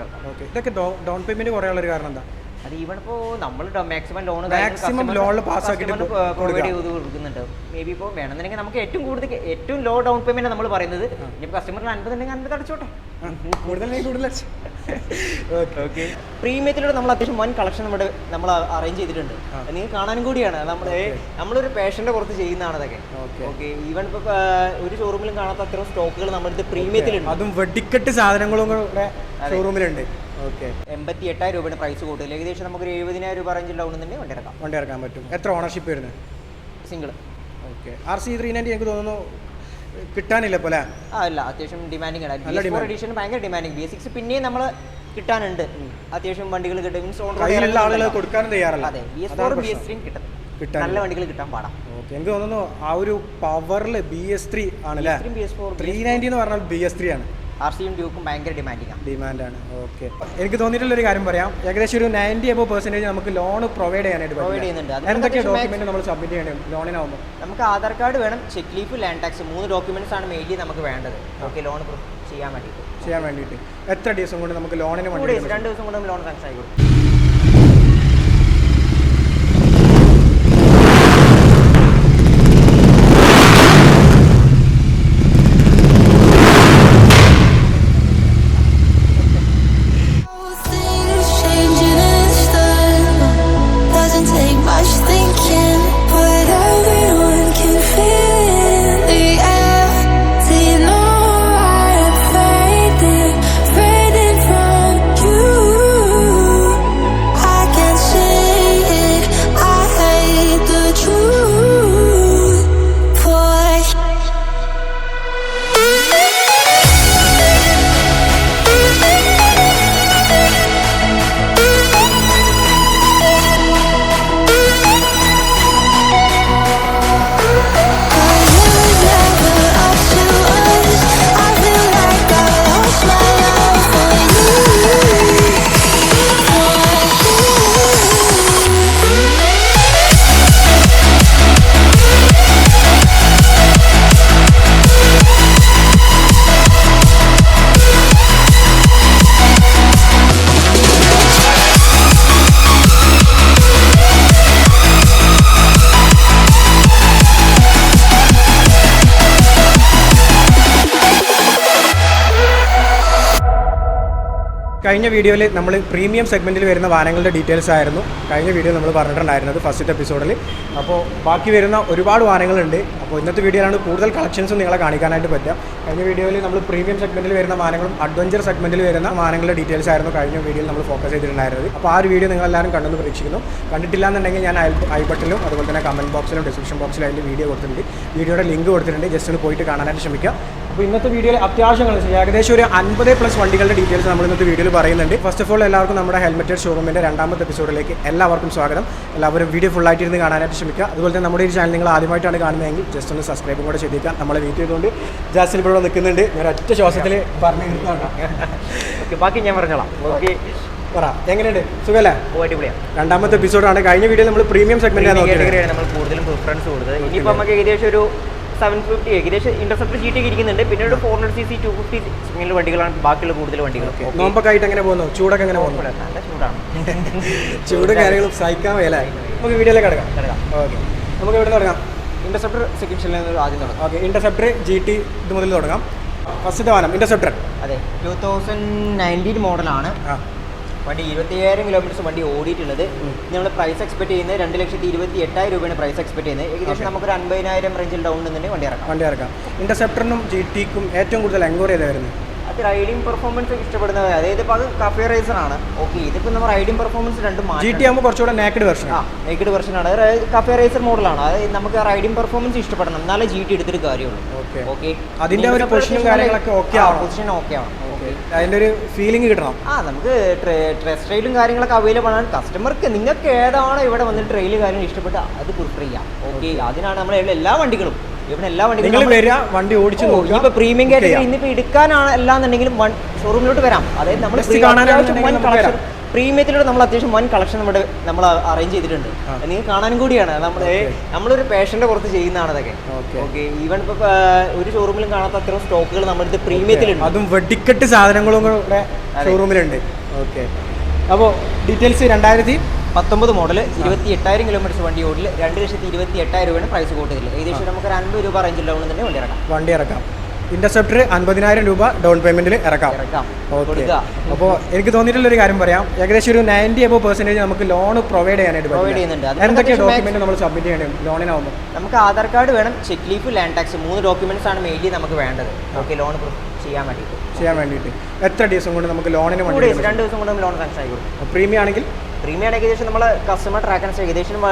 ഇറക്കാം ഓക്കെ. ഇതൊക്കെ down payment കുറയാനുള്ള ഒരു കാരണം എന്താ? അത് ഈവൺ ഇപ്പോൾ നമ്മൾ മാക്സിമം ലോൺ മാക്സിമം ലോണിൽ കൊ- പ്രൊവൈഡ്. ചെയ്ത് കൊടുക്കുന്നുണ്ട്. മേ ബി ഇപ്പോൾ വേണമെന്നുണ്ടെങ്കിൽ നമുക്ക് ഏറ്റവും കൂടുതൽ ഏറ്റവും ലോ ഡൗൺ പേയ്മെന്റ് നമ്മൾ പറയുന്നത്. ഇനി കസ്റ്റമറിന് അൻപത് ഉണ്ടെങ്കിൽ അൻപത് അടച്ചോട്ടെ. കൂടുതൽ കൂടുതൽ ഓക്കെ പ്രീമിയത്തിലൂടെ നമ്മൾ അത്യാവശ്യം വൻ കളക്ഷൻ നമ്മുടെ നമ്മൾ അറേഞ്ച് ചെയ്തിട്ടുണ്ട്. നിങ്ങൾക്ക് കാണാനും കൂടിയാണ്. നമ്മുടെ നമ്മളൊരു പേഷന്റെ പുറത്ത് ചെയ്യുന്നതാണ് അതൊക്കെ. ഓക്കെ ഈവൻ ഇപ്പോൾ ഒരു ഷോറൂമിലും കാണാത്ത അത്രയും സ്റ്റോക്കുകൾ നമ്മുടെ പ്രീമിയത്തിലുണ്ട് അതും വെടിക്കെട്ട് സാധനങ്ങളും കൂടെ ഷോറൂമിലുണ്ട് ഓക്കെ എൺപത്തി എട്ടായിരം രൂപയുടെ പ്രൈസ് കൂടുതൽ. ഏകദേശം നമുക്കൊരു എഴുപതിനായിരം രൂപ റേഞ്ചിൽ തന്നെ വണ്ടി ഇറക്കാം. വണ്ടി ഇറക്കാൻ പറ്റും. എത്ര ഓണർഷിപ്പ് വരുന്നത്? Single okay R C three ninety എനിക്ക് തോന്നുന്നു കിട്ടാനില്ല പോലെ ആ അല്ല അത്യാവശ്യം ഡിമാൻഡിങ് ആണ്. എഡിഷൻ ഭയങ്കര ഡിമാൻഡിങ് ബി സിക്സ് പിന്നെയും നമ്മൾ കിട്ടാനുണ്ട്. അത്യാവശ്യം വണ്ടികൾ കിട്ടും. മീൻസ് ഓൺ കയ്യിലുള്ള ആളുകൾ കൊടുക്കാനും തയ്യാറല്ല. അതെ. ബി എസ് ഫോറും ബി എസ് ത്രീയും കിട്ടും. കിട്ടാൻ നല്ല വണ്ടികൾ കിട്ടാൻ പാടാം. ഓക്കെ. എനിക്ക് തോന്നുന്നു ആ ഒരു പവറിൽ ബി എസ് ത്രീ ആണല്ലേ ത്രീ നയന്റി എന്ന് പറഞ്ഞാൽ ബി എസ് ത്രീ ആണ്. ആർ സിയും ഡ്യൂക്കും ഭയങ്കര ഡിമാൻഡിങ് ആണ് ഡിമാൻഡാണ്. ഓക്കെ. എനിക്ക് തോന്നിയിട്ടുള്ളൊരു കാര്യം പറയാം. ഏകദേശം ഒരു നയന്റി എബോ പെർസെന്റേജ് നമുക്ക് ലോൺ പ്രൊവൈഡ് ചെയ്യാനായിട്ട് പ്രൊവൈഡ്. ചെയ്യുന്നുണ്ട്. എന്തൊക്കെ ഡോക്യുമെന്റ് നമ്മൾ സബ്മിറ്റ് ചെയ്യണം ലോണിനാവുമ്പോൾ നമുക്ക് ആധാർ കാർഡ് വേണം ചെക്ക് ലീഫ് ലാൻഡ് ടാക്സ് മൂന്ന് ഡോക്യുമെന്റ്സ് ആണ് മെയിൻലി നമുക്ക് വേണ്ടത്. ഓക്കെ ലോൺ ചെയ്യാൻ വേണ്ടിയിട്ട്. ചെയ്യാൻ വേണ്ടിയിട്ട്. എത്ര ദിവസം കൊണ്ട് നമുക്ക് ലോണിന് രണ്ട് ദിവസം കൊണ്ട് ലോൺ സാങ്ഷൻ ആയി കഴിഞ്ഞ വീഡിയോയിൽ നമ്മൾ പ്രീമിയം സെഗ്മെന്റിൽ വരുന്ന വാഹനങ്ങളുടെ ഡീറ്റെയിൽസ് ആയിരുന്നു. കഴിഞ്ഞ വീഡിയോ നമ്മൾ പറഞ്ഞിട്ടുണ്ടായിരുന്നത് ഫസ്റ്റ് എപ്പിസോഡിൽ അപ്പോൾ ബാക്കി വരുന്ന ഒരുപാട് വാഹനങ്ങളുണ്ട്. അപ്പോൾ ഇന്നത്തെ വീഡിയോയിലാണ് കൂടുതൽ കളക്ഷൻസും നിങ്ങളെ കാണിക്കാനായിട്ട് പറ്റുക. കഴിഞ്ഞ വീഡിയോയിൽ നമ്മൾ പ്രീമിയം സെഗ്മെന്റിൽ വരുന്ന വാഹനങ്ങളും അഡ്വഞ്ചർ സെഗ്മെന്റിൽ വരുന്ന വാഹനങ്ങളുടെ ഡീറ്റെയിൽസ് ആയിരുന്നു കഴിഞ്ഞ വീഡിയോയിൽ നമ്മൾ ഫോക്കസ് ചെയ്തിട്ടുണ്ടായിരുന്നത്. അപ്പോൾ ആ ഒരു വീഡിയോ നിങ്ങളെല്ലാവരും കണ്ടെന്ന് പ്രതീക്ഷിക്കുന്നു. കണ്ടിട്ടില്ല എന്നുണ്ടെങ്കിൽ ഞാൻ ഐ ബട്ടിലും അതുപോലെ തന്നെ കമന്റ് ബോക്സിലും ഡിസ്ക്രിപ്ഷൻ ബോക്സിലും അതിന്റെ വീഡിയോ കൊടുത്തിട്ടുണ്ട്. വീഡിയോയുടെ ലിങ്ക് കൊടുത്തിട്ടുണ്ട്. ജസ്റ്റ് ഒന്ന് പോയിട്ട് കാണാനായിട്ട് ശ്രമിക്കുക. അപ്പോൾ ഇന്നത്തെ വീഡിയോയിൽ അത്യാവശ്യം ഏകദേശം ഒരു അൻപത് പ്ലസ് വണ്ടികളുടെ ഡീറ്റെയിൽസ് നമ്മൾ ഇന്നത്തെ വീഡിയോയിൽ പറയുന്നുണ്ട്. ഫസ്റ്റ് ഓഫ് ഓൾ എല്ലാവർക്കും നമ്മുടെ ഹെൽമെറ്റഡ് ഷോറൂമിന്റെ രണ്ടാമത്തെ എപ്പിസോഡിലേക്ക് എല്ലാവർക്കും സ്വാഗതം. എല്ലാവരും വീഡിയോ ഫുൾ ആയിട്ട് ഇരുന്ന് കാണാനായിട്ട് ശ്രമിക്കുക. അതുപോലെ തന്നെ നമ്മുടെ ഈ ചാനൽ നിങ്ങൾ ആദ്യമായിട്ടാണ് കാണുന്നതെങ്കിൽ ജസ്റ്റ് ഒന്ന് സബ്സ്ക്രൈബും കൂടെ ചെയ്തേക്കാം നമ്മളെ വെയിറ്റ് ചെയ്തുകൊണ്ട് ജാസ്റ്റിൽ ഇവിടെ നിൽക്കുന്നുണ്ട്. ഞാൻ ഒറ്റ ശ്വാസത്തിൽ പറഞ്ഞു നിർത്താം ഓക്കെ ബാക്കി ഞാൻ പറഞ്ഞോളാം. ഓക്കെ. പറ എങ്ങനെയുണ്ട്? സുഖല്ലേ? രണ്ടാമത്തെ എപ്പിസോഡാണ് കഴിഞ്ഞ വീഡിയോ നമ്മൾ പ്രീമിയം സെഗ്മെന്റ് കൂടുതലും പ്രിഫറൻസ് കൊടുത്തത്. ഇനിയിപ്പോൾ നമുക്ക് ഏകദേശം ഒരു സെവൻ ഫിഫ്റ്റി ഏകദേശം ഇന്റർസെപ്റ്റർ ജി ടി ഇരിക്കുന്നുണ്ട്. പിന്നെ ഒരു four hundred C C two fifty ഇങ്ങനെ വണ്ടികളാണ് ബാക്കിയുള്ള കൂടുതൽ വണ്ടികളൊക്കെ Okay. നോമ്പൊക്കെ ആയിട്ട് എങ്ങനെ പോകുന്നു? ചൂടൊക്കെ എങ്ങനെ പോകുന്നു? നല്ല ചൂടാണ്. ചൂട് കാര്യങ്ങളും സഹിക്കാൻ വയ്യല്ലേ നമുക്ക് വീഡിയോയിലേക്ക് കിടക്കാം. കിടക്കാം. ഓക്കെ. നമുക്ക് ഇവിടെ തുടങ്ങാം? ഇന്റർസെപ്റ്റർ സെക്കൻഡ് നിന്ന് ആദ്യം തുടങ്ങാം. ഓക്കെ. ഇന്റർസെപ്റ്റർ ജി ടി ഇത് മുതൽ തുടങ്ങാം. ഫസ്റ്റ് വാഹനം ഇന്റർസെപ്റ്റർ അതെ. ടൂ തൗസൻഡ് നയന്റീൻ മോഡലാണ് ആ. വണ്ടി ഇരുപത്തിയ്യായിരം കിലോമീറ്റർസ് വണ്ടി ഓടിയിട്ടുള്ളത്. നമ്മൾ പ്രൈസ് എക്സ്പെക്ട് ചെയ്യുന്നത് രണ്ട് ലക്ഷത്തി ഇരുപത്തി എട്ടായിരം രൂപയാണ് പ്രൈസ് എക്സ്പെക്ട് ചെയ്യുന്നത്. ഏകദേശം നമുക്കൊരു അൻപതിനായിരം റേഞ്ചിൽ ഡൗൺ തന്നെ വണ്ടി ഇറക്കാം. വണ്ടി ഇറക്കാം. ഇന്റർസെപ്റ്ററിനും ജി ടിക്കും ഏറ്റവും കൂടുതൽ എൻക്വയറി ചെയ്തായിരുന്നു അത് റൈഡിംഗ് പെർഫോമൻസ് ഇഷ്ടപ്പെടുന്നത്. അതായത് ഇപ്പോൾ അത് കഫേ റേസർ ആണ്. ഓക്കെ ഇതിപ്പോൾ നമ്മൾ റൈഡിംഗ് പെർഫോമൻസ് രണ്ടും ജി ടി ആകുമ്പോൾ കുറച്ചുകൂടെ നാക്കഡ് വെർഷൻ ആ നേക്കഡ് വെർഷൻ ആണ്. കഫേ റേസർ മോഡലാണ് അത് നമുക്ക് റൈഡിംഗ് പെർഫോമൻസ് ഇഷ്ടപ്പെടണം. എന്നാലേ ജി ടി എടുത്തിട്ട് കാര്യമുള്ളൂ. ഓക്കെ ഓക്കെ അതിന്റെ ഒരു പൊസിഷനും കാര്യങ്ങളൊക്കെ ഓക്കെ ആവണം. പൊസിഷൻ ഓക്കെ ആവണം. ഓക്കെ അതിന്റെ ഒരു ഫീലിംഗ് കിട്ടണം. ആ നമുക്ക് ട്രസ് ട്രെയിലും കാര്യങ്ങളൊക്കെ അവൈലബിൾ ആണ്. കസ്റ്റമർക്ക് നിങ്ങൾക്ക് ഏതാണോ ഇവിടെ വന്നിട്ട് ട്രെയിൽ കാര്യങ്ങൾ ഇഷ്ടപ്പെട്ട് അത് പ്രിഫർ ചെയ്യാം. ഓക്കെ അതിനാണ് നമ്മൾ എല്ലാ വണ്ടികളും ഇവിടെ എല്ലാ വണ്ടികളും വരിക വണ്ടി ഓടിച്ചു ഇപ്പൊ പ്രീമിയം കാറ്റഗറി. ഇന്നിപ്പോ എടുക്കാനാണ് അല്ലാന്നുണ്ടെങ്കിലും ഷോറൂമിലോട്ട് വരാം. അതായത് നമ്മൾ. പ്രീമിയത്തിലൂടെ നമ്മൾ അത്യാവശ്യം വൻ കളക്ഷൻ നമ്മുടെ നമ്മൾ അറേഞ്ച് ചെയ്തിട്ടുണ്ട്. നിങ്ങൾക്ക് നിങ്ങൾ കാണാനും കൂടിയാണ്. നമ്മുടെ. നമ്മളൊരു പേഷന്റെ പുറത്ത് ചെയ്യുന്നതാണ് അതൊക്കെ. ഓക്കെ ഈവൻ ഇപ്പൊ ഒരു ഷോറൂമിലും കാണാത്ത അത്രയും സ്റ്റോക്കുകൾ നമ്മുടെ പ്രീമിയത്തിലുണ്ട് അതും വെടിക്കെട്ട് സാധനങ്ങളും കൂടെ ഷോറൂമിലുണ്ട് ഓക്കെ അപ്പോൾ ഡീറ്റെയിൽസ് രണ്ടായിരത്തി പത്തൊമ്പത് മോഡൽ ഇരുപത്തി എട്ടായിരം കിലോമീറ്റർ വണ്ടി ഓടിൽ രണ്ട് ലക്ഷത്തി ഇരുപത്തി എട്ടായിരം രൂപയാണ് പ്രൈസ് കൂട്ടുന്നത് ഏകദേശം നമുക്ക് ഒരു അൻപത് രൂപ റേഞ്ചിൽ ലോൺ തന്നെ വണ്ടി ഇറക്കാം. വണ്ടി ഇറക്കാം. ഇന്റർസെപ്റ്റർ അൻപതിനായിരം രൂപ ഡൗൺ പേയ്മെന്റിൽ ഇറക്കാം. ഓക്കെ അപ്പോൾ എനിക്ക് തോന്നിയിട്ടുള്ള ഒരു കാര്യം പറയാം. ഏകദേശം ഒരു നയന്റി അബോ പെർസെന്റേജ് നമുക്ക് ലോൺ പ്രൊവൈഡ് ചെയ്യാനായിട്ട് പ്രൊവൈഡ്. ചെയ്യുന്നുണ്ട്. എന്തൊക്കെ ഡോക്യുമെന്റ് നമ്മൾ സബ്മിറ്റ് ചെയ്യണം? ലോണിനാവുമ്പോൾ നമുക്ക് ആധാർ കാർഡ് വേണം ചെക്ക് ലീഫ് ലാൻഡ് ടാക്സ് മൂന്ന് ഡോക്യുമെന്റ്സ് ആണ് മെയിൻലി നമുക്ക് വേണ്ടത്. ഓക്കെ ലോൺ ചെയ്യാൻ വേണ്ടിയിട്ട്. ചെയ്യാൻ വേണ്ടിയിട്ട്. എത്ര ദിവസം കൊണ്ട് നമുക്ക് ലോണിന് രണ്ട് ദിവസം കൊണ്ട് ലോൺ സാങ്ഷൻ ആയി കൊടുക്കും. പ്രീമിയം ആണെങ്കിൽ പ്രീമിയം ഏകദേശം നമ്മൾ കസ്റ്റമർ ട്രാക്ക് ആൻഡ് ഏകദേശം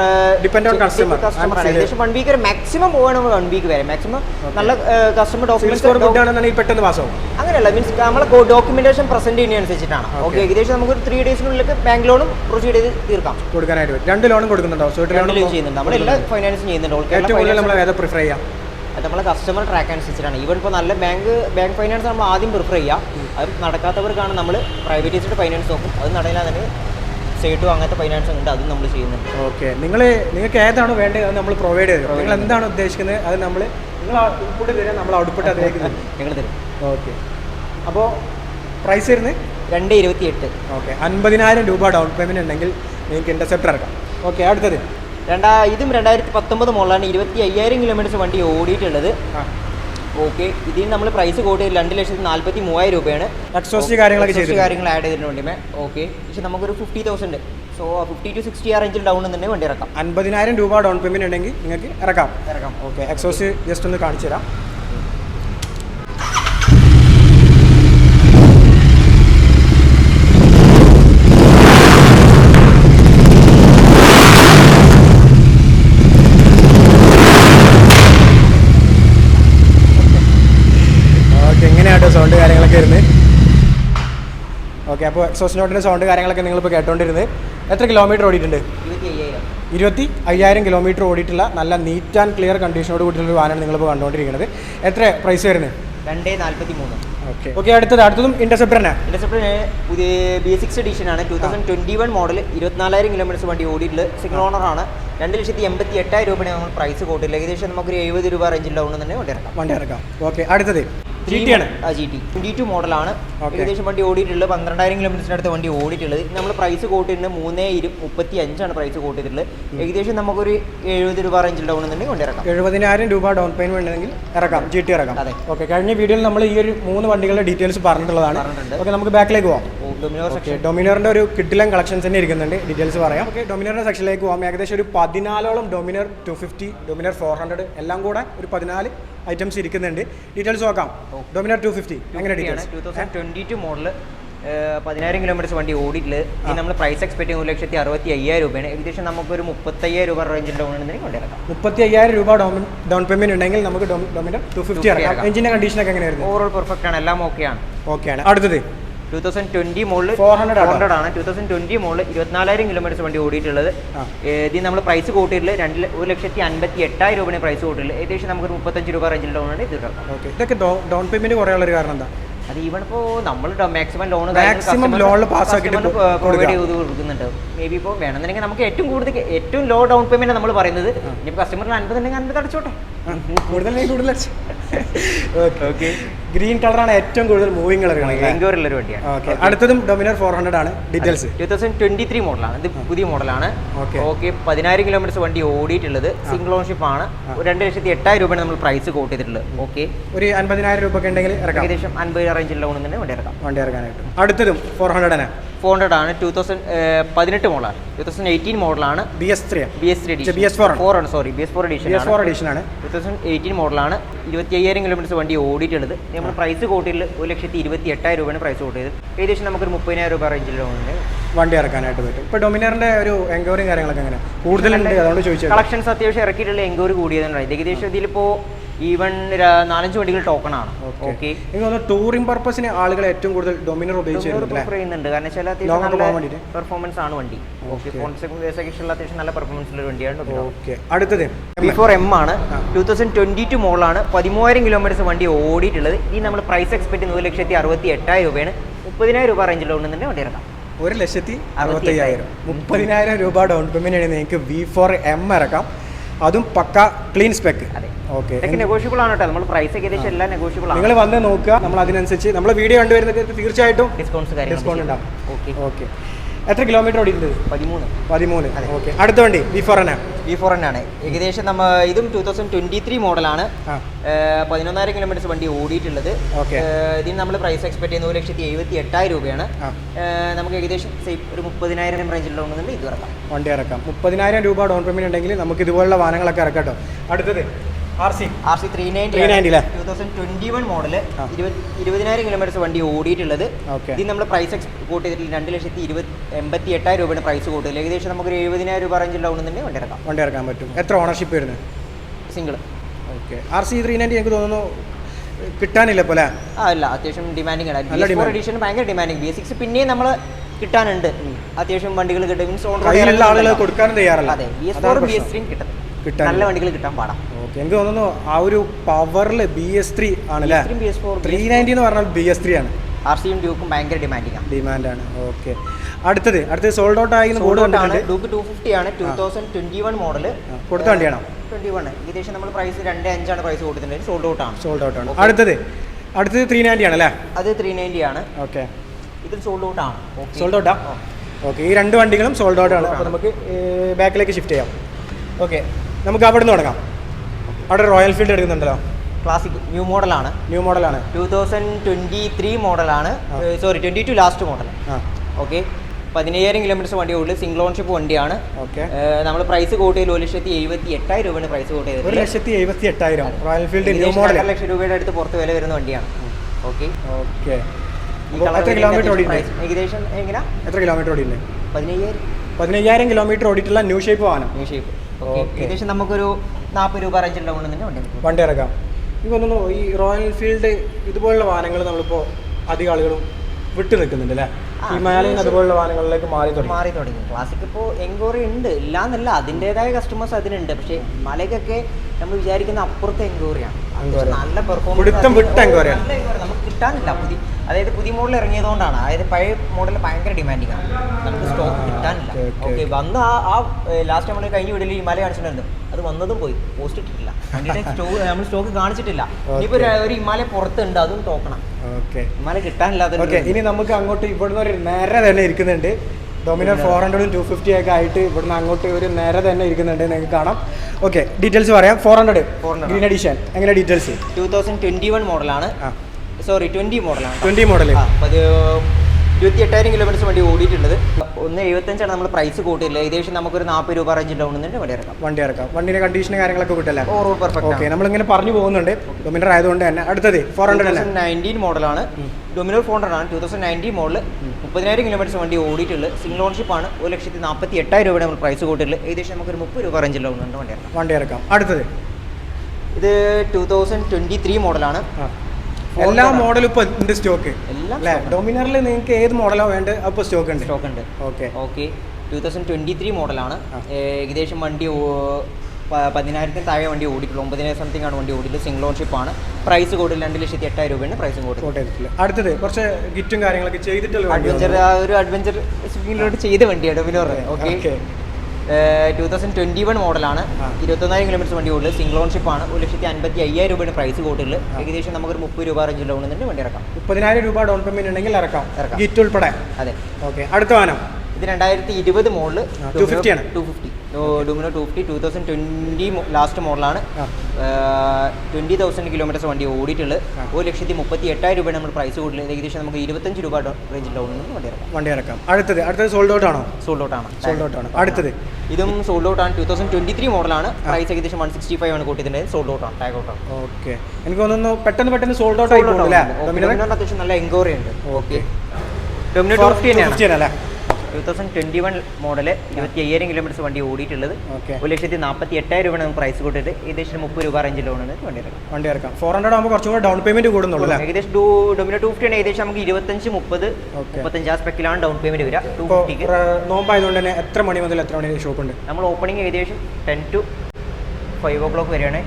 ഡിപെൻഡ് ഓൺ കസ്റ്റമർ കസ്റ്റമർ ഏകദേശം വൺ വീക്ക് വരെ മാക്സിമം പോവാണ് വൺ വീക്ക് വരെ. മാക്സിമം നല്ല customer documents score good document പെട്ടെന്ന് പാസ്സാവും അങ്ങനെയല്ല മീൻസ് നമ്മൾ ഡോക്യുമെന്റേഷൻ പ്രസന്റ് ചെയ്യുന്ന അനുസരിച്ചിട്ടാണ്. ഓക്കെ ഏകദേശം നമുക്ക് ഒരു ത്രീ ഡേയ്സിനുള്ളിൽ ബാങ്ക് ലോണും പ്രൊസീഡ് ചെയ്ത് തീർക്കാം. കൊടുക്കാനായിട്ട് പറ്റും. രണ്ട് ലോണും കൊടുക്കുന്നുണ്ടോ. ലോൺ ചെയ്യുന്നുണ്ട്. നമ്മൾ എല്ലാ ഫൈനാൻസും ചെയ്യുന്നുണ്ട്. ഏറ്റവും കൂടുതൽ നമ്മൾ ഏതാ പ്രിഫർ ചെയ്യാം? അത് നമ്മളെ കസ്റ്റമർ ട്രാക്ക് അനുസരിച്ചിട്ടാണ്. ഈവൻ ഇപ്പോൾ നല്ല ബാങ്ക് ബാങ്ക് ഫൈനാൻസ് നമ്മൾ ആദ്യം പ്രിഫർ ചെയ്യുക അത് നടക്കാത്തവർക്കാണ് നമ്മൾ പ്രൈവറ്റൈസ്ഡ് ഫൈനാൻസ് നോക്കും. അത് നടയില്ല സേട്ടും അങ്ങനത്തെ ഫൈനാൻസും ഉണ്ട് അതും നമ്മൾ ചെയ്യുന്നുണ്ട്. ഓക്കെ നിങ്ങൾ നിങ്ങൾക്ക് ഏതാണോ വേണ്ടത് അത് നമ്മൾ പ്രൊവൈഡ് ചെയ്തു നിങ്ങൾ എന്താണ് ഉദ്ദേശിക്കുന്നത്? അത് നമ്മൾ നിങ്ങൾ ഇൻപുട്ട് തരാൻ നമ്മൾ ഔട്ട്പുട്ട് അതിലേക്ക് നിങ്ങൾ ഞങ്ങൾ തരും. ഓക്കെ അപ്പോൾ പ്രൈസ് വരുന്നത്? രണ്ട് ഇരുപത്തി എട്ട് ഓക്കെ അൻപതിനായിരം രൂപ ഡൗൺ പേയ്മെന്റ് ഉണ്ടെങ്കിൽ നിങ്ങൾക്ക് ഇന്റർസെപ്റ്റർ ഇറക്കാം. ഓക്കെ അടുത്തത്? രണ്ടാ ഇതും രണ്ടായിരത്തി പത്തൊമ്പത് മുകളിലാണ് ഇരുപത്തി അയ്യായിരം കിലോമീറ്റേഴ്സ് വണ്ടി ഓടിയിട്ടുള്ളത്. ആ. ഓക്കെ. ഇതിന് നമ്മൾ പ്രൈസ് കൂട്ടി രണ്ട് ലക്ഷത്തി നാൽപ്പത്തി മൂവായിരം രൂപയാണ്. എക്സോസ്റ്റ് കാര്യങ്ങളൊക്കെ കാര്യങ്ങൾ ആഡ് ചെയ്തിട്ടുണ്ട് ഓക്കെ പക്ഷെ നമുക്കൊരു fifty thousand so fifty to sixty ആ റേഞ്ചിൽ ഡൗൺ തന്നെ വണ്ടി ഇറക്കാം. അൻപതിനായിരം രൂപ ഡൗൺ പേയ്മെന്റ് ഉണ്ടെങ്കിൽ നിങ്ങൾക്ക് ഇറക്കാം. ഇറക്കാം. ഓക്കെ എക്സോസ് ജസ്റ്റ് ഒന്ന് കാണിച്ചു തരാം ഓക്കെ എങ്ങനെയാട്ടോ സൗണ്ട് കാര്യങ്ങളൊക്കെ വരുന്നത് ഓക്കെ അപ്പോൾ എക്സോസ് നോട്ടിന്റെ സൗണ്ട് കാര്യങ്ങളൊക്കെ നിങ്ങളിപ്പോൾ കേട്ടോണ്ടിരുന്നത്. എത്ര കിലോമീറ്റർ ഓടിയിട്ടുണ്ട്? ഇരുപത്തി അയ്യായിരം കിലോമീറ്റർ ഓടിയിട്ടുള്ള നല്ല നീറ്റ് ആൻഡ് ക്ലിയർ കണ്ടീഷനോട് കൂടിയുള്ള ഒരു നിങ്ങൾ നിങ്ങളിപ്പോൾ കണ്ടുകൊണ്ടിരിക്കുന്നത് എത്ര പ്രൈസ് വരുന്നത്? രണ്ട് നാൽപ്പത്തി മൂന്ന് ഓക്കെ ഓക്കെ അടുത്തത് അടുത്തതും ഇന്റർസെപ്റ്റർ തന്നെ ഇന്റർസെപ്റ്റർ പുതിയ ബി സിക്സ് എഡിഷൻ ആണ്. Two thousand twenty one model ഇരുപത്തിനാലായിരം കിലോമീറ്റർ വണ്ടി ഓടിയിട്ടുള്ള സിംഗിൾ ഓണർ ആണ്. രണ്ട് ലക്ഷത്തി എൺപത്തി എട്ടായിരം രൂപയാണ് നമ്മൾ പ്രൈസ് കൂട്ടില്ല ഏകദേശം നമുക്കൊരു എഴുപത് രൂപ റേഞ്ചിലുള്ള തന്നെ വണ്ടി ഇറക്കാം. വണ്ടി ഇറക്കാം. ഓക്കെ അടുത്തത്. ട്വന്റി ടു മോഡലാണ്. ഏകദേശം വണ്ടി ഓടിയിട്ടുള്ളത് പന്ത്രണ്ടായിരം കിലോമീറ്ററിന് അടുത്ത് വണ്ടി ഓടിയിട്ടുള്ളത്. നമ്മൾ പ്രൈസ് കൂട്ടിയിട്ട് മൂന്ന് ഇരു മുപ്പത്തി അഞ്ചാണ് പ്രൈസ് കൂട്ടിയിട്ടുള്ളത് ഏകദേശം നമുക്കൊരു എഴുപത് രൂപ റേഞ്ചിൽ ഡൗൺ എന്നുണ്ടെങ്കിൽ കൊണ്ടിറക്കാം എഴുപതിനായിരം രൂപ ഡൗൺ പേയ്മെന്റ് ഉണ്ടെങ്കിൽ ഇറക്കാം. ജി ടി ഇറക്കാം. അതെ. ഓക്കെ കഴിഞ്ഞ വീഡിയോയിൽ നമ്മൾ ഈ ഒരു മൂന്ന് വണ്ടികളുടെ ഡീറ്റെയിൽസ് പറഞ്ഞിട്ടുള്ളതാണ്. പറഞ്ഞിട്ടുണ്ട്. ഓക്കെ നമുക്ക് ബാക്കിലേക്ക് പോവാം. ഡൊമിനോർ ഓക്കെ സെക്ഷൻ ഡൊമിനറിന്റെ ഒരു കിട്ടിലും കളക്ഷൻസ് തന്നെ ഇരിക്കുന്നുണ്ട്. ഡീറ്റെയിൽസ് പറയാം. ഓക്കെ ഡൊമിനോറിന്റെ സെക്ഷനിലേക്ക് പോകാം ഏകദേശം ഒരു പതിനാലോളം Dominar two fifty Dominar four hundred എല്ലാം കൂടെ ഒരു പതിനാല് ഐറ്റംസ് ഇരിക്കുന്നുണ്ട്. ഡീറ്റെയിൽസ് നോക്കാം. ഡൊമിനർ ടു ഫിഫ്റ്റി എങ്ങനെ two details thousand twenty two model പതിനായിരം കിലോമീറ്റർസ് വണ്ടി ഓടിയിട്ടുള്ളത് നമ്മൾ പ്രൈസ് എക്സ്പെക്ട് ചെയ്യുന്ന ഒരു ലക്ഷത്തി അറുപത്തി അയ്യായിരം രൂപയാണ്. ഏകദേശം നമുക്കൊരു മുപ്പത്തയ്യായിരം രൂപ റേഞ്ചിൽ ഡൗൺ ഉണ്ടെങ്കിൽ കൊണ്ടിറക്കാം മുപ്പത്തി അയ്യായിരം രൂപ ഡൗൺ ഡൗൺ പേയ്മെന്റ് ഉണ്ടെങ്കിൽ നമുക്ക് ഡൊമിനർ ടു ഫിഫ്റ്റി ഇറക്കാം. എഞ്ചിന്റെ കണ്ടീഷനൊക്കെ എങ്ങനെയായിരുന്നു? ഓവറോൾ പെർഫെക്റ്റ് ആണ്. എല്ലാം ഓക്കെയാണ് ഓക്കെയാണ് അടുത്തത്. ടൂ തൗസൻഡ് ട്വന്റി മോഡൽ 400 ആണോ? ഹൺഡ്രഡ് ആണ്. ടൂ തൗസൻഡ് ട്വന്റി മോഡൽ ഇരുപത്തിനാലായിരം കിലോമീറ്റർസ് വണ്ടി ഓടിയിട്ടുള്ളത്. ഇതിൽ നമ്മൾ പ്രൈസ് കൂട്ടിയിട്ടുള്ളത് രണ്ട് ഒരു ലക്ഷത്തി അൻപത്തി എട്ടായിരം രൂപയാണ് പ്രൈസ് കൂട്ടിയിട്ടുള്ളത് ഏകദേശം നമുക്ക് മുപ്പത്തഞ്ച് രൂപ റേഞ്ചിൽ ലോൺ ഉണ്ട് ഇത് ഓക്കെ ഇതൊക്കെ ഡൗൺ പേയ്മെന്റ് കുറയാനുള്ള ഒരു കാരണം എന്താ? അത് ഈവൺ ഇപ്പോൾ നമ്മൾ maximum loan maximum loan pass ആക്കിയിട്ട് പ്രൊവൈഡ്. ചെയ്ത് കൊടുക്കുന്നുണ്ട്. മേ ബി ഇപ്പോൾ വേണമെന്നുണ്ടെങ്കിൽ നമുക്ക് ഏറ്റവും കൂടുതൽ ഏറ്റവും ലോ ഡൗൺ പേയ്മെന്റ് നമ്മൾ പറയുന്നത്. ഇനി കസ്റ്റമറിന് അൻപത് ഉണ്ടെങ്കിൽ അൻപത് അടച്ചോട്ടെ. കൂടുതൽ കൂടുതൽ ഓക്കെ ഗ്രീൻ കളറാണ് ഏറ്റവും കൂടുതൽ മൂവിംഗ് കളർ ഉള്ള ഒരു വണ്ടിയാണ്. ഓക്കെ അടുത്തതും ഡൊമിനർ ഫോർ ഹൺഡ്രഡ് ആണ് details two thousand twenty three മോഡലാണ് ഇത് പുതിയ മോഡലാണ്. ഓക്കെ പതിനായിരം കിലോമീറ്റർ വണ്ടി ഓടിയിട്ടുള്ളത് സിംഗിൾ ഓൺഷിപ്പ് ആണ്. രണ്ട് ലക്ഷത്തി എട്ടായിരം രൂപയാണ് നമ്മൾ പ്രൈസ് കോട്ട് ചെയ്തിട്ടുള്ളത്. ഓക്കെ ഒരു അൻപതിനായിരം രൂപ ഒക്കെ ഉണ്ടെങ്കിൽ ഏകദേശം അൻപത് റേഞ്ചിൽ ലോൺ തന്നെ വണ്ടി ഇറക്കാം. വണ്ടി ഇറക്കാനായിട്ട്. അടുത്തതും ഫോർ ഹൺഡ്രഡ് ആണ്. ഫോർ ഹൺഡ്രഡ് ആണ്. ടൂ തൗസൻഡ് പതിനെട്ട് മോഡലാണ് ടൂ തൗസൻഡ് എയ്റ്റീൻ മോഡലാണ് B S three B S three B S ആണ്. ഫോർ ആണ് sorry B S four edition four edition ആണ്. ടൂ തൗസൻഡ് എയ്റ്റീൻ മോഡലാണ് ഇരുപത്തി അയ്യായിരം കിലോമീറ്റേഴ്സ് വണ്ടി ഓടിയിട്ടുള്ളത്. നമ്മൾ പ്രൈസ് കൂട്ടിയിൽ ഒരു ലക്ഷത്തി ഇരുപത്തി എട്ടായിരം രൂപയാണ് പ്രൈസ് കൂട്ടിയത് ചെയ്തത് ഏകദേശം നമുക്കൊരു മുപ്പതിനായിരം രൂപ റേഞ്ചിൽ ലോൺ വണ്ടി ഇറക്കാനായിട്ട് പറ്റും. ഇപ്പൊ ഡൊമിനറിന്റെ ഒരു എൻക്വയറിയും കാര്യങ്ങളൊക്കെ എങ്ങനെ കൂടുതലുണ്ട് അതുകൊണ്ട് ചോദിച്ചത്. കളക്ഷൻസ് അത്യാവശ്യം ഇറക്കിയിട്ടുള്ള എൻക്വയറി കൂടിയതാണ്. ഏകദേശം ഇതിലിപ്പോൾ ഈവൻ നാലഞ്ച് വണ്ടികൾ ടോക്കൺ ആണ് ഓക്കെ. ടൂറിംഗ് പർപ്പസിന് ആളുകൾ ഏറ്റവും കൂടുതൽ ഡൊമിനർ ചെയ്യുന്നുണ്ട് കാരണം ചില അത്യാവശ്യം? പെർഫോമൻസ് ആണ് വണ്ടി. ഓക്കെ. അത്യാവശ്യം നല്ല പെർഫോമൻസ് ഉള്ള ഒരു വണ്ടിയാണ് ഓക്കെ. അടുത്തത്. ബിഫോർ എം ആണ്. ടൂ തൗസൻഡ് ട്വന്റി ടു മോഡലാണ് പതിമൂവായിരം കിലോമീറ്റേഴ്സ് വണ്ടി ഓടിയിട്ടുള്ളത്. ഈ നമ്മൾ പ്രൈസ് എക്സ്പെക്ട് ഒരു ലക്ഷത്തി അറുപത്തി എട്ടായിരം രൂപയാണ്. മുപ്പതിനായിരം രൂപ റേഞ്ചിൽ ഉണ്ടെന്നുണ്ടെങ്കിൽ വണ്ടി ഇറക്കാം. ഒരു ലക്ഷത്തി അറുപത്തി അറുപത്തയ്യായിരം. മുപ്പതിനായിരം രൂപ ഡൗൺ പേയ്മെന്റ് ആണ് നിങ്ങൾക്ക് വി ഫോർ എം ഇറക്കാം. അതും പക്ക ക്ലീൻ സ്പെക്ക് ഓക്കെ നെഗോഷ്യബിൾ ആണ് കേട്ടോ. നമ്മൾ പ്രൈസ് ഏകദേശം എല്ലാം നെഗോഷ്യബിൾ ആണ്. നിങ്ങൾ വന്ന് നോക്കുക. നമ്മൾ അതിനനുസരിച്ച് നമ്മൾ വീഡിയോ കണ്ടുവരുന്നത് തീർച്ചയായിട്ടും ഡിസ്കൗണ്ട്സ് ഡിസ്കൗണ്ട് ഉണ്ടാവും. ഓക്കെ ഓക്കെ എത്ര കിലോമീറ്റർ ഓടിയിട്ടുണ്ട്? പതിമൂന്ന്. പതിമൂന്ന്. ഓക്കെ അടുത്ത വണ്ടി വി ഫോർ തന്നെ വി ഫോർ ആണ്. ഏകദേശം നമ്മ ഇതും ടൂ തൗസൻഡ് ട്വന്റി ത്രീ മോഡലാണ് പതിനൊന്നായിരം കിലോമീറ്റർ വണ്ടി ഓടിയിട്ടുള്ളത്. ഇതിന് നമ്മൾ പ്രൈസ് എക്സ്പെക്ട് ചെയ്യുന്ന ഒരു ലക്ഷത്തി എഴുപത്തി എട്ടായിരം രൂപയാണ്. നമുക്ക് ഏകദേശം ഒരു മുപ്പതിനായിരം റേഞ്ചിലുണ്ടെന്നുണ്ട് ഇത് ഇറക്കാം. വണ്ടി ഇറക്കാം. മുപ്പതിനായിരം രൂപ ഡൗൺ പേയ്മെന്റ് ഉണ്ടെങ്കിൽ നമുക്ക് ഇതുപോലുള്ള വാഹനങ്ങളൊക്കെ ഇറക്കാം കേട്ടോ. അടുത്തത് ആർ സി ത്രീ 390 ല്ലേ? Two thousand twenty one model ഇരുപതിനായിരം കിലോമീറ്റർ വണ്ടി ഓടിയിട്ടുള്ളത്. ഇത് നമ്മൾ പ്രൈസ് കൂട്ടി ചെയ്തിട്ട് രണ്ട് ലക്ഷത്തി എൺപത്തി എട്ടായിരം രൂപയുടെ പ്രൈസ് കൂട്ടില്ല ഏകദേശം നമുക്ക് എഴുപതിനായിരം രൂപ റേഞ്ച് റേഞ്ചിലുണ്ടെന്നുണ്ടെങ്കിൽ വണ്ടി ഇറക്കാം വണ്ടി ഇറക്കാൻ പറ്റും. എത്ര ഓണർഷിപ്പ് വരുന്നത് single okay. R C three ninety എനിക്ക് തോന്നുന്നു കിട്ടാനില്ല പോലെ ആ അല്ല അത്യാവശ്യം ഡിമാൻഡിങ് ആണ്. എഡീഷൻ ഭയങ്കര ഡിമാൻഡിങ് ബി സിക്സ് പിന്നെയും നമ്മൾ കിട്ടാനുണ്ട്. അത്യാവശ്യം വണ്ടികൾ കിട്ടും. മീൻസ് ഓൺ കൊടുക്കാനും തയ്യാറല്ല. അതെ. ബി എസ് ഫോറും ബി എസ് ത്രീയും കിട്ടും. നല്ല വണ്ടികൾ കിട്ടാൻ പാടാം. എനിക്ക് തോന്നുന്നു ആ ഒരു പവറിൽ ബി എസ് ത്രീ ആണല്ലേ? ത്രീ നയന്റി എന്ന് പറഞ്ഞാൽ ബി എസ് ത്രീ ആണ്. ആർ സിയും ഡ്യൂക്കും ഭയങ്കര ഡിമാൻഡിങ് ആണ്. ഡിമാൻഡാണ് ഓക്കെ അടുത്തത് അടുത്തത് സോൾഡ് ഔട്ട് ആയി ബോർഡ് ആണ്. ഡ്യൂക്ക് ടു ഫിഫ്റ്റി ആണ്. Two thousand twenty one model കൊടുത്ത വണ്ടിയാണോ? ട്വന്റി വൺ ഏകദേശം നമ്മൾ പ്രൈസ് രണ്ട് അഞ്ചാണ് പ്രൈസ് കൊടുത്തിട്ടുണ്ട് സോൾഡ് ഔട്ട് ആണ്. സോൾഡ് ഔട്ട് ആണ്. അടുത്തത് അടുത്തത് ത്രീ നയന്റി ആണല്ലേ അത് ത്രീ നയന്റി ആണ്. ഓക്കെ ഇത് സോൾഡ് ഔട്ട് ആണ്. സോൾഡ് ഔട്ടാ ആ. ഓക്കെ ഈ രണ്ട് വണ്ടികളും സോൾഡ് ഔട്ട് ആണ്. അപ്പോൾ നമുക്ക് ബാക്കിലേക്ക് ഷിഫ്റ്റ് ചെയ്യാം. ഓക്കെ നമുക്ക് അവിടെ നിന്ന് തുടങ്ങാം. അവിടെ Royal Enfield എടുക്കുന്നുണ്ടല്ലോ? Classic new model new model two thousand twenty three മോഡലാണ് sorry twenty two last model okay പതിനയ്യായിരം കിലോമീറ്റർ വണ്ടി ഉള്ളു സിംഗിൾ ഓൺഷിപ്പ് വണ്ടിയാണ്. ഓക്കെ നമ്മൾ പ്രൈസ് കോട്ട് ചെയ്ത്. ഒരു ലക്ഷത്തി എഴുപത്തി എട്ടായിരം രൂപയാണ് പ്രൈസ് കൂട്ട് ഒരു ചെയ്തത് ലക്ഷത്തി എഴുപത്തി എട്ടായിരം Royal Enfield new model lakh രൂപയുടെ അടുത്ത് പുറത്ത് വില വരുന്ന വണ്ടിയാണ്. ഓക്കെ ഓക്കെ എത്ര കിലോമീറ്റർ ഓടിയിട്ടുണ്ട്? ഏകദേശം എങ്ങനെ? എത്ര കിലോമീറ്റർ ഓടിയിട്ടുണ്ട്? പതിനയ്യായിരം. പതിനയ്യായിരം കിലോമീറ്റർ ഓടിയിട്ടുള്ള ന്യൂ ഷേപ്പ് വാഹനം. ന്യൂ ഷേപ്പ് ഏകദേശം നമുക്കൊരു നാൽപ്പത് രൂപ റേഞ്ചിൽ തന്നെ വണ്ടി. വണ്ടി ഇറക്കാം. എനിക്ക് തോന്നുന്നു ഈ റോയൽ എൻഫീൽഡ് ഇതുപോലുള്ള വാഹനങ്ങൾ നമ്മളിപ്പോൾ അധികം ആളുകളും വിട്ടു നിൽക്കുന്നുണ്ട് അല്ലേ? ഹിമാലയൻ അതുപോലുള്ള വാഹനങ്ങളിലേക്ക് മാറി തുടങ്ങി. മാറി തുടങ്ങി. ക്ലാസിക് ഇപ്പോൾ എൻക്വയറി ഉണ്ട്. ഇല്ലാന്നല്ല അതിന്റെതായ കസ്റ്റമേഴ്സ് അതിനുണ്ട്. പക്ഷേ മലയ്ക്കൊക്കെ നമ്മൾ വിചാരിക്കുന്ന അപ്പുറത്തെ എൻക്വയറിയാണ്. നല്ല പെർഫോമൻസ്. നമുക്ക് കിട്ടാനില്ല. പുതിയ അതായത് പുതിയ മോഡൽ ഇറങ്ങിയതുകൊണ്ടാണ്. അതായത് പഴയ മോഡൽ ഭയങ്കര ഡിമാൻഡിങ് ആണ് നമുക്ക് സ്റ്റോക്ക് കിട്ടാനില്ല. ഓക്കെ വന്ന ആ ആ ലാസ്റ്റ് നമ്മൾ കഴിഞ്ഞ വീട്ടിൽ ഈ മല കാണിച്ചിട്ടുണ്ടായിരുന്നു അത് വന്നതും പോയി. പോസ്റ്റ് ഇട്ടിട്ടില്ല. വണ്ടിയുടെ സ്റ്റോക്ക് നമ്മൾ സ്റ്റോക്ക് കാണിച്ചിട്ടില്ല. ഇനിയിപ്പോ ഒരു- ഹിമാലയ പുറത്തുണ്ട്. അതും ടോക്കണം ഓക്കെ ഹിമാലയ കിട്ടാനില്ലാതെ ഓക്കെ ഇനി നമുക്ക് അങ്ങോട്ട് ഇവിടുന്ന് ഒരു നേരെ തന്നെ ഇരിക്കുന്നുണ്ട്. ഡൊമിനോ ഫോർ ഹൺഡ്രഡും ടു ഫിഫ്റ്റി ഒക്കെ ആയിട്ട് ഇവിടുന്ന് അങ്ങോട്ട് ഒരു നേരെ തന്നെ ഇരിക്കുന്നുണ്ട് നിങ്ങൾക്ക് കാണാം. ഓക്കെ ഡീറ്റെയിൽസ് പറയാം. Four hundred 400. ഗ്രീൻ എഡിഷൻ എങ്ങനെ details two thousand twenty one മോഡലാണ് ആ. സോറി ട്വന്റി മോഡലാണ് ട്വന്റി മോഡൽ അപ്പോൾ അത് ഇരുപത്തി എട്ടായിരം കിലോമീറ്റർ വണ്ടി ഓടിയിട്ടുള്ളത്. ഒന്ന് എഴുപത്തഞ്ചാണ് നമ്മൾ പ്രൈസ് കൂട്ടിയില്ല ഏകദേശം നമുക്കൊരു നാൽപ്പത് രൂപ റേഞ്ച് ഉണ്ടാവുന്നുണ്ട് വണ്ടി ഇറക്കാം. വണ്ടി ഇറക്കാം. വണ്ടിയുടെ കണ്ടീഷനും കാര്യങ്ങളൊക്കെ കിട്ടല്ലേ റോഡ് പെർഫെക്റ്റ് ഓക്കെ നമ്മളിങ്ങനെ പറഞ്ഞു പോകുന്നുണ്ട്. ഡൊമിനർ ആയതുകൊണ്ട് തന്നെ. അടുത്തത് ഫോർ ഹൺഡ്രഡ് നയന്റീൻ മോഡലാണ് ഡൊമിനോ ഫോർ ഹൺഡ്രഡ് ആണ്. ടൂ തൗസൻഡ് നയന്റീൻ മോഡൽ മുപ്പതിനായിരം കിലോമീറ്റർ വണ്ടി ഓടിയിട്ടുള്ളത്. സിംഗിൾ ഓൺഷിപ്പ് ആണ്. ഒരു ലക്ഷത്തി നാൽപ്പത്തി എട്ടായിരം രൂപയുടെ നമ്മൾ പ്രൈസ് കൂട്ടില്ല ഏകദേശം നമുക്കൊരു മുപ്പത് രൂപ റേഞ്ച് ഉണ്ടാവുന്നുണ്ട് വണ്ടി ഇറക്കാം. വണ്ടി ഇറക്കാം. അടുത്തത്. ഇത് ടൂ തൗസൻഡ് ട്വന്റി ത്രീ മോഡലാണ് എല്ലാ മോഡലും ഇപ്പൊ ഉണ്ട് സ്റ്റോക്ക് എല്ലാം അല്ലേ? ഡൊമിനറിൽ നിങ്ങൾക്ക് ഏത് മോഡലാണ് വേണ്ടത്? അപ്പോൾ സ്റ്റോക്ക് ഉണ്ട്. സ്റ്റോക്ക് ഉണ്ട്. Okay okay two thousand twenty three മോഡലാണ് ഏകദേശം വണ്ടി പതിനായിരത്തിന് താഴെ വണ്ടി ഓടിയിട്ടുള്ളൂ. ഒമ്പതിനായിരം സംതിങ് ആണ് വണ്ടി ഓടിയിട്ടുള്ളത്. സിംഗിൾ ഓൺഷിപ്പ് ആണ്. പ്രൈസ് കൂടുതൽ രണ്ട് ലക്ഷത്തി എട്ടായിരം രൂപയാണ് പ്രൈസും കൂടുതൽ. അടുത്തത് കുറച്ച് ഗിറ്റും കാര്യങ്ങളൊക്കെ ചെയ്തിട്ടുള്ള അഡ്വഞ്ചർ ആ ഒരു അഡ്വഞ്ചർ സ്പീഡിലോട്ട് ചെയ്ത വണ്ടിയാണ് Dominar okay two thousand twenty one മോഡലാണ്. ഇരുപത്തൊന്നായിരം കിലോമീറ്റർ വണ്ടി കൂടുതൽ സിംഗിൾ ഓൺഷിപ്പ് ആണ്. ഒരു ലക്ഷത്തി അൻപത്തി അയ്യായിരം രൂപയുടെ പ്രൈസ് കൂടുതൽ ഏകദേശം നമുക്കൊരു മുപ്പത് രൂപ റേഞ്ച് ലോൺ തന്നെ വണ്ടി ഇറക്കാം. മുപ്പതിനായിരം രൂപ ഡൗൺ പേയ്മെന്റ് ഉണ്ടെങ്കിൽ ഇറക്കാം. ഇറക്കാം. ഗിറ്റ് ഉൾപ്പെടെ. അതെ. ഓക്കെ അടുത്ത വാനം ഇത് രണ്ടായിരത്തി ഇരുപത് മോഡൽ ടു 250 ആണ്. Two fifty Dominar two fifty two thousand twenty last മോഡലാണ്. ട്വന്റി തൗസൻഡ് കിലോമീറ്റർസ് വണ്ടി ഓടിയിട്ടുള്ളത്. ഒരു ലക്ഷത്തി മുപ്പത്തി എട്ടായിരം രൂപയാണ് നമ്മൾ പ്രൈസ് കൂടുതൽ ഏകദേശം നമുക്ക് ഇരുപത്തഞ്ച് രൂപ റേഞ്ചിൽ ലോണിൽ വണ്ടി ഇറക്കാം. വണ്ടി ഇറക്കാം. അടുത്തത് അടുത്തത് സോൾഡ് ഔട്ട് ആണോ? സോൾഡ് ഔട്ട് ആണ്. സോൾഡ് ഔട്ട് ആണ്. അടുത്തത്. ഇതും സോൾഡ് ഔട്ട് ആണ്. ടൂ തൗസൻഡ് ട്വന്റി ത്രീ മോഡലാണ് പ്രൈസ് ഏകദേശം വൺ സിക്സ്റ്റി ഫൈവ് ആണ് കൂട്ടിയിട്ടുള്ളത്. സോൾഡ് ഔട്ട് ആണ്. ടാഗ് ഔട്ട് ആണ്. ഓക്കെ എനിക്ക് തോന്നുന്നു പെട്ടെന്ന് പെട്ടെന്ന് സോൾഡ് ഔട്ട് ആയി Sold out പോകും അല്ലേ ആണ്. ഡൊമിനർ Dominar അത്യാവശ്യം നല്ല എൻക്വയറി ഉണ്ട്. ഓക്കെ ഡൊമിനോ ടു ഫിഫ്റ്റി തന്നെയാണ്. അല്ലേ two thousand twenty one model ഇരുപത്തി അയ്യായിരം കിലോമീറ്റർ വണ്ടി ഓടിയിട്ടുള്ളത്. ഒരു ലക്ഷത്തി നാൽപ്പത്തി എട്ടായിരം രൂപയാണ് നമുക്ക് പ്രൈസ് കൂട്ടിയിട്ട് ഏകദേശം മുപ്പത് രൂപ റേഞ്ചിൽ ലോണാണ് വണ്ടി ഇറക്കാം വണ്ടി ഇറക്കാം ഫോർ ഹൺഡ്രഡ് ആകുമ്പോൾ കുറച്ചും കൂടെ ഡൗൺ പേയ്മെന്റ് കൂടുന്നുള്ളൂ ഏകദേശം ടു ഡൊമിനോ ടു ഫിഫ്റ്റി ആണ്. ഏകദേശം നമുക്ക് ഇരുപത്തഞ്ച് മുപ്പത്. മുപ്പത്തഞ്ച് ആ സ്പെക്കിലാണ് ഡൗൺ പേയ്മെന്റ് വരിക. ടു ഫിഫ്റ്റിക്ക് നോമ്പായതുകൊണ്ട് തന്നെ എത്ര മണി മുതൽ എത്ര മണി ഷോപ്പ് ഉണ്ട്? നമ്മൾ ഓപ്പണിംഗ് ഏകദേശം ten to five o'clock വരെയാണ്.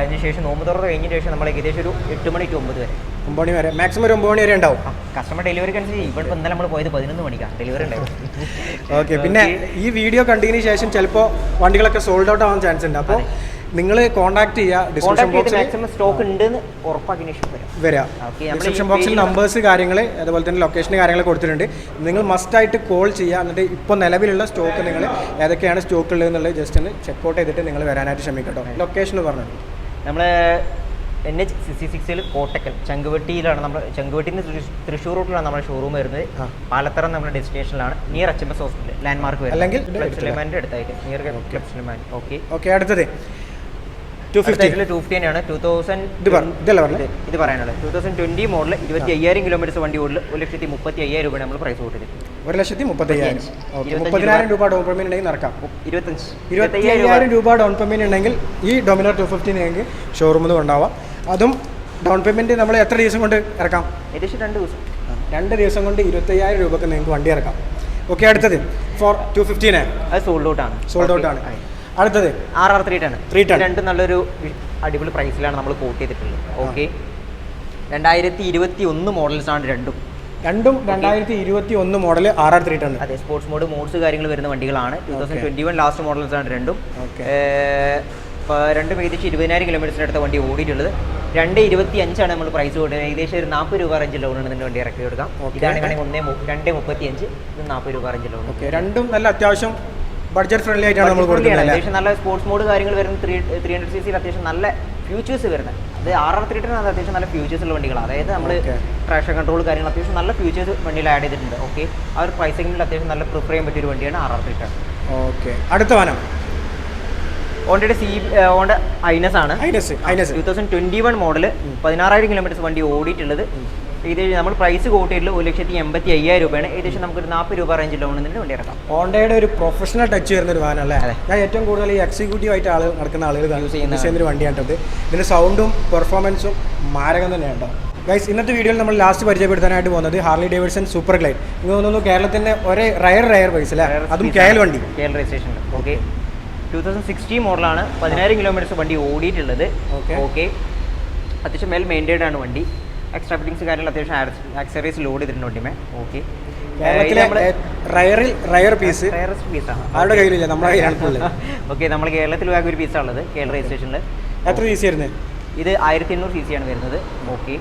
അതിനുശേഷം നോമ്പ് തുറന്ന് കഴിഞ്ഞതിന് ശേഷം നമ്മൾ ഏകദേശം ഒരു എട്ട് മണി ടു ഒമ്പത് വരെ. ഒമ്പത് മണി വരെ. മാക്സിമം ഒരു ഒമ്പത് മണി വരെ ഉണ്ടാവും. കസ്റ്റമർ ഡെലിവറി അനുസരിച്ച് ഇവിടെ ഇപ്പോൾ ഇന്നലെ നമ്മൾ പോയത് പതിനൊന്ന് മണിക്കാണ് ഡെലിവറി ഉണ്ടായിരുന്നു ഓക്കെ പിന്നെ ഈ വീഡിയോ കണ്ടതിന് ശേഷം ചിലപ്പോൾ വണ്ടികളൊക്കെ സോൾഡ് ഔട്ട് ആവാൻ ചാൻസ് ഉണ്ട്. അപ്പോൾ നിങ്ങൾ കോൺടാക്ട് ചെയ്യുക മാക്സിമം സ്റ്റോക്ക് ഉണ്ട് വരാം. ഡിസ്ക്രിപ്ഷൻ ബോക്സിൽ നമ്പേഴ്സ് കാര്യങ്ങൾ അതുപോലെ തന്നെ ലൊക്കേഷൻ കാര്യങ്ങൾ കൊടുത്തിട്ടുണ്ട്. നിങ്ങൾ മസ്റ്റ് ആയിട്ട് കോൾ ചെയ്യുക എന്നിട്ട് ഇപ്പോൾ നിലവിലുള്ള സ്റ്റോക്ക് നിങ്ങൾ ഏതൊക്കെയാണ് സ്റ്റോക്ക് ഉള്ളത് എന്നുള്ളത് ജസ്റ്റ് ഒന്ന് ചെക്ക് ഔട്ട് ചെയ്തിട്ട് നിങ്ങൾ വരാനായിട്ട് ശ്രമിക്കട്ടോ. ലൊക്കേഷൻ പറഞ്ഞു? നമ്മൾ എൻ എച്ച് സിക്സ്റ്റി സിക്സിൽ കോട്ടക്കൽ ചങ്കുവെട്ടിയിലാണ് നമ്മൾ ചങ്കുവെട്ടിയിൽ നിന്ന് തൃശ്ശൂർ റൂട്ടിലാണ് നമ്മുടെ ഷോറൂം വരുന്നത്. പാലത്തറ നമ്മുടെ ഡെസ്റ്റിനേഷനിലാണ് near H M S hospital landmark അല്ലെങ്കിൽ അടുത്തായിട്ട്. നിയർ ക്ലബ് ഓക്കെ ഓക്കെ അടുത്തത്. ഇത് പറ ഇതല്ല പറഞ്ഞത് ഇത് പറയാനുള്ളത്. ടു തൗസൻഡ് ട്വന്റി മോഡൽ ഇരുപത്തി അയ്യായിരം കിലോമീറ്റേഴ്സ് വണ്ടി ഓടിൽ ഒരു ലക്ഷത്തി മുപ്പത്തി അയ്യായിരം രൂപയാണ് നമ്മൾ പ്രൈസ് കൊടുത്തിട്ട്. ഒരു ലക്ഷത്തി മുപ്പത്തയ്യായിരം. മുപ്പതിനായിരം രൂപ. ഡൗൺ പേയ്മെന്റ് ഉണ്ടെങ്കിൽ നടക്കാം. ഇരുപത്തഞ്ച് ഇരുപത്തി രൂപ ഡൗൺ പേയ്മെന്റ് ഉണ്ടെങ്കിൽ ഈ ഡൊമിനർ ടു ഫിഫ്റ്റി നിങ്ങൾക്ക് ഷോറൂമിൽ നിന്ന് അതും ഡൗൺ പേയ്മെന്റ് നമ്മൾ എത്ര ദിവസം കൊണ്ട് ഇറക്കാം? ഏകദേശം രണ്ട് ദിവസം. രണ്ട് ദിവസം കൊണ്ട് ഇരുപത്തയ്യായിരം രൂപക്ക് നിങ്ങൾക്ക് വണ്ടി ഇറക്കാം. ഓക്കെ അടുത്തത്. ഫോർ ടു ഫിഫ്റ്റീന് അത് സോൾഡ് ഔട്ട് ആണ്. സോൾഡ് ഔട്ട് ആണ്. അടുത്തത്? R R three ten 310. രണ്ട് നല്ലൊരു അടിപൊളി പ്രൈസിലാണ് നമ്മൾ കോട്ട് ചെയ്തിട്ടുള്ളത്. ഓക്കെ രണ്ടായിരത്തി ഇരുപത്തി ഒന്ന് മോഡൽസ് ആണ് രണ്ടും. രണ്ടും രണ്ടായിരത്തി ഇരുപത്തി ഒന്ന് model R R three ten അതെ സ്പോർട്സ് മോഡ് മോഡ്സ് കാര്യങ്ങൾ വരുന്ന വണ്ടികളാണ്. Two thousand twenty one last models ആണ് രണ്ടും രണ്ടും ഏകദേശം ഇരുപതിനായിരം കിലോമീറ്ററിന് അടുത്ത വണ്ടി ഓടിയിട്ടുള്ളത്. രണ്ട് ഇരുപത്തി അഞ്ചാണ് നമ്മൾ പ്രൈസ് കൊടുക്കുന്നത്. ഏകദേശം ഒരു നാൽപ്പത് രൂപ റേഞ്ച് ലോൺ ഇതിന്റെ വണ്ടി ഇറക്കി കൊടുക്കാം. ഇതാണെങ്കിൽ ഒന്നേ രണ്ട് മുപ്പത്തി അഞ്ച് ഇത് നാൽപ്പത് രൂപ റേഞ്ച് ലോൺ ഓക്കെ രണ്ടും നല്ല അത്യാവശ്യം ബഡ്ജറ്റ് ഫ്രണ്ട്ലി ആയിട്ടാണ് നമ്മൾ കൊടുക്കുന്നത് അത്യാവശ്യം നല്ല സ്പോർട്സ് മോഡ് കാര്യങ്ങൾ വരുന്ന ത്രീ ത്രീ ഹൺഡ്രഡ് സി സിയിൽ അത്യാവശ്യം നല്ല ഫ്യൂച്ചേഴ്സ് വരുന്നത്. അത് ആർ ആർ ത്രീ ടെന്നാണ് അത്യാവശ്യം നല്ല ഫ്യൂച്ചേഴ്സ് ഉള്ള വണ്ടികളാണ്. അതായത് നമ്മൾ. ട്രാക്ഷൻ കൺട്രോൾ കാര്യങ്ങൾ അത്യാവശ്യം നല്ല ഫ്യൂച്ചേഴ്സ് വണ്ടിയിൽ ആഡ് ചെയ്തിട്ടുണ്ട്. ഓക്കെ ആ ഒരു പ്രൈസിംഗിൽ അത്യാവശ്യം നല്ല പ്രിഫർ ചെയ്യാൻ പറ്റിയ ഒരു വണ്ടിയാണ് R R three ten okay അടുത്ത വനം ഓണ്ടയുടെ സി ഓണ്ട ഐനസ് ആണ്. H'ness H'ness two thousand twenty one model പതിനാറായിരം കിലോമീറ്റേഴ്സ് വണ്ടി ഓടിയിട്ടുള്ളത്. ഇത് നമ്മൾ പ്രൈസ് കൂട്ടിയിട്ടുള്ള ഒരു ലക്ഷത്തി എൺപത്തി അയ്യായിരം രൂപയാണ്. ഏകദേശം നമുക്കൊരു നാൽപ്പത് രൂപ റേഞ്ച് ലോണിന് വണ്ടി ഇറക്കാം. ഹോണ്ടയുടെ ഒരു പ്രൊഫഷണൽ ടച്ച് വരുന്ന ഒരു വാഹനമല്ലേ? ഞാൻ ഏറ്റവും കൂടുതൽ ഈ എക്സിക്യൂട്ടീവ് ആയിട്ട് ആളുകൾ നടക്കുന്ന ആളുകൾ യൂസ് ചെയ്യുന്ന ഒരു വണ്ടിയാണിട്ടത് ഇതിന്റെ സൗണ്ടും പെർഫോമൻസും മാരകം തന്നെയാണ് കേട്ടോ. ഗൈസ് ഇന്നത്തെ വീഡിയോയിൽ നമ്മൾ ലാസ്റ്റ് പരിചയപ്പെടുത്താനായിട്ട് പോകുന്നത് ഹാർലി ഡേവിഡ്സൺ സൂപ്പർ ഗ്ലൈഡ് ഇത് തോന്നുന്നു കേരളത്തിന്റെ ഒരേ റയർ റയർ ബൈസ് അല്ലേ? അതും കെ എൽ വണ്ടി. K L registration okay two thousand sixty മോഡലാണ് പതിനായിരം കിലോമീറ്റേഴ്സ് വണ്ടി ഓടിയിട്ടുള്ളത്. ഓക്കെ ഓക്കെ അത്യാവശ്യം വെൽ മെയിന്റൈൻഡ് ആണ് വണ്ടി. എക്സ്ട്രാ ഫിറ്റിംഗ്സ് കാര്യങ്ങൾ അത്യാവശ്യം ആക്സറീസ് ലോഡ് ചെയ്തിട്ടുണ്ട് വണ്ടിമേ ഓക്കെ ഓക്കെ നമ്മൾ കേരളത്തിൽ ആകെ ഒരു പീസാണ് ഉള്ളത് കേരള രജിസ്ട്രേഷനിൽ എത്ര ഈസി ആയിരുന്നു? ഇത് ആയിരത്തി എണ്ണൂറ് സി സി ആണ് വരുന്നത്. ഓക്കെ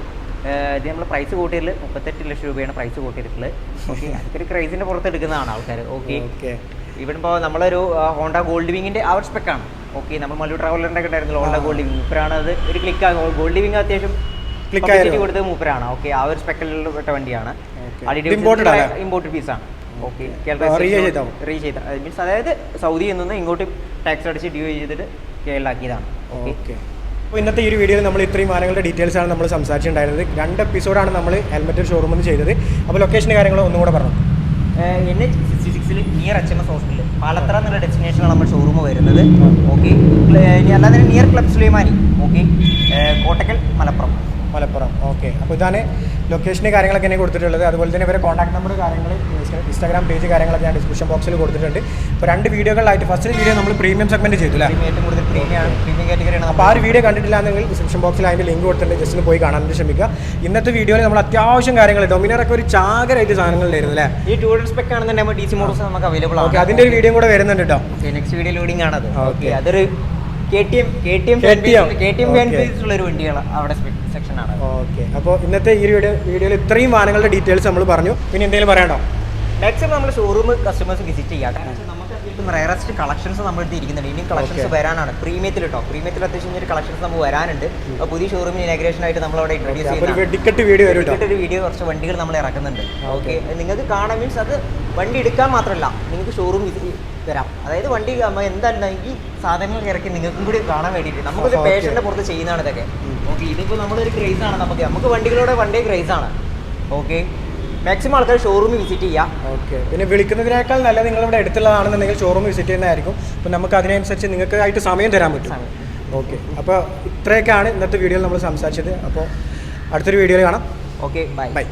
ഇത് നമ്മൾ പ്രൈസ് കൂട്ടിയതിൽ മുപ്പത്തെട്ട് ലക്ഷം രൂപയാണ് പ്രൈസ് കൂട്ടിയിട്ടുള്ളത്. ഓക്കെ ഒരു ക്രൈസിന്റെ പുറത്ത് എടുക്കുന്നതാണ് ആൾക്കാർ ഓക്കെ ഇവിടെ ഇപ്പോൾ നമ്മളൊരു ഹോണ്ട ഗോൾഡ് വിങ്ങിന്റെ ആ ഒരു സ്പെക്കാണ് ഓക്കെ നമ്മൾ മല്ലു ട്രാവലറിന്റെ ഒക്കെ ഉണ്ടായിരുന്നല്ലോ ഹോണ്ട ഗോൾഡ് വിങ് ഇപ്പോഴാണ് അത് ഒരു ക്ലിക്ക് ഗോൾഡ് വിങ് അത്യാവശ്യം ആയിരുന്നു. കൊടുത്തത് മൂപ്പരാണ്. ഓക്കെ ആ ഒരു സ്പെക്കിൽ പെട്ട വണ്ടിയാണ്. ഇത് imported ആണ്? Imported okay? റീ ചെയ്ത മീൻസ് അതായത് സൗദിയിൽ നിന്ന് ഇങ്ങോട്ട് ടാക്സ് അടിച്ച് ഡ്യൂ ചെയ്തിട്ട് കേരളാക്കിയതാണ് ഓക്കെ അപ്പോൾ ഇന്നത്തെ ഈ ഒരു വീഡിയോയിൽ നമ്മൾ ഇത്രയും വാഹനങ്ങളുടെ ഡീറ്റെയിൽസ് ആണ് നമ്മൾ സംസാരിച്ചിട്ടുണ്ടായിരുന്നത്. രണ്ട് എപ്പിസോഡാണ് നമ്മൾ ഹെൽമെറ്റ് ഷോറൂമിൽ നിന്ന് ചെയ്തത്. അപ്പോൾ ലൊക്കേഷന്റെ കാര്യങ്ങൾ ഒന്നും കൂടെ പറഞ്ഞു? എൻ എച്ച് സിക്സ്റ്റി സിക്സിൽ near H M S hospital Palathara എന്നുള്ള ഡെസ്റ്റിനേഷനാണ് നമ്മൾ ഷോറൂം വരുന്നത്. ഓക്കെ അല്ലാതെ near club Sulaimani okay Kottakkal Malappuram. Malappuram. Okay. അപ്പോൾ ഇതാണ് ലൊക്കേഷന് കാര്യങ്ങളൊക്കെ എന്നെ കൊടുത്തിട്ടുള്ളത്. അതുപോലെ തന്നെ ഇവരെ കോൺടാക്ട് നമ്പർ കാര്യങ്ങൾ ഇൻസ്റ്റാഗ്രാം പേജ് കാര്യങ്ങളൊക്കെ ഞാൻ ഡിസ്ക്രിപ്ഷൻ ബോക്സിൽ കൊടുത്തിട്ടുണ്ട്. ഇപ്പോൾ രണ്ട് വീഡിയോകളായിട്ട് ഫസ്റ്റ് വീഡിയോ നമ്മൾ പ്രീമിയം സെഗ്മെന്റ് ചെയ്തു അല്ലേ? പ്രീമിയം ഏറ്റവും കൂടുതൽ പ്രീമിയം പ്രീമിയം കാറ്റഗറിയാണ് അപ്പോൾ ആ ഒരു വീഡിയോ കണ്ടിട്ടില്ലാന്നെങ്കിൽ ഡിസ്ക്രിപ്ഷൻ ബോക്സിൽ അതിന്റെ ലിങ്ക് കൊടുത്തിട്ടുണ്ട്. ജസ്റ്റ് പോയി കാണാൻ ശ്രമിക്കുക. ഇന്നത്തെ വീഡിയോയിൽ നമ്മൾ അത്യാവശ്യം കാര്യങ്ങൾ ഡൊമിനറൊക്കെ ഒരു ചാകരായിട്ട് സാധനങ്ങളിലായിരുന്നു അല്ലേ? ഈ ടൂർ ഡേറ്റ് സ്പെക്ക് ആണെന്നുണ്ടെങ്കിൽ ഡി സി മോഡൽസ് നമുക്ക് അവൈലബിൾ ഓക്കെ ആണ് അതിന്റെ ഒരു വീഡിയോ കൂടെ വരുന്നുണ്ട് കേട്ടോ നെക്സ്റ്റ് വീഡിയോ ലോഡിംഗ് ആണത്. ഓക്കെ അതൊരു K T M K T M K T M fan ഒരു വണ്ടിയാണ് അവിടെ സെക്ഷൻ ആണ്. ഓക്കെ അപ്പോൾ ഇന്നത്തെ ഈ വീഡിയോ വീഡിയോയിൽ ഇത്രയും വാഹനങ്ങളുടെ ഡീറ്റെയിൽസ് നമ്മൾ പറഞ്ഞു. പിന്നെ എന്തെങ്കിലും പറയണ്ടോ മാക്സിമം നമ്മൾ ഷോറൂം കസ്റ്റമേഴ്സ് വിസിറ്റ് ചെയ്യാം. കാരണം നമുക്ക് റയറസ്റ്റ് കളക്ഷൻസ് നമ്മൾ ഇരിക്കുന്നുണ്ട് ഇനിയും കളക്ഷൻസ് വരാനാണ്. പ്രീമിയത്തിൽ കേട്ടോ പ്രീമിയത്തിൽ അത്യാവശ്യം ഒരു കളക്ഷൻസ് നമുക്ക് വരാനുണ്ട്. അപ്പോൾ പുതിയ ഷോറൂമിന് ഇനാഗ്രേഷൻ ആയിട്ട് നമ്മൾ അവിടെ ഇൻട്രോഡ്യൂസ് ഒരു വീഡിയോ ഒരു വീഡിയോ കുറച്ച് വണ്ടികൾ നമ്മൾ ഇറക്കുന്നുണ്ട്. ഓക്കെ നിങ്ങൾക്ക് കാണാൻ മീൻസ് അത് വണ്ടി എടുക്കാൻ മാത്രമല്ല നിങ്ങൾക്ക് ഷോറൂം വരാം അതായത് വണ്ടി എന്താണെങ്കിൽ എന്തായാലും ഈ സാധനങ്ങൾ ഇറക്കി നിങ്ങൾക്കും കൂടി കാണാൻ വേണ്ടിയിട്ട്. നമുക്കൊരു. പേഷ്യന്റെ പുറത്ത് ചെയ്യുന്നതാണ് ഇതൊക്കെ. ഓക്കെ ഇതിപ്പോൾ നമ്മളൊരു ക്രേസ് ആണ് നമുക്ക് നമുക്ക് വണ്ടികളുടെ വണ്ടേ ക്രേസ് ആണ്. ഓക്കെ മാക്സിമം ആൾക്കാർ ഷോറൂമിൽ വിസിറ്റ് ചെയ്യാം. ഓക്കെ പിന്നെ വിളിക്കുന്നതിനേക്കാൾ നല്ല നിങ്ങൾ നിങ്ങളിവിടെ അടുത്തുള്ളതാണെന്നുണ്ടെങ്കിൽ ഷോറൂം വിസിറ്റ് ചെയ്യുന്നതായിരിക്കും. അപ്പോൾ നമുക്ക് അതിനനുസരിച്ച് നിങ്ങൾക്ക് ആയിട്ട് സമയം തരാൻ പറ്റും. ഓക്കെ അപ്പോൾ ഇത്രയൊക്കെയാണ് ഇന്നത്തെ വീഡിയോയിൽ നമ്മൾ സംസാരിച്ചത്. അപ്പോൾ അടുത്തൊരു വീഡിയോയിൽ കാണാം. Okay bye bye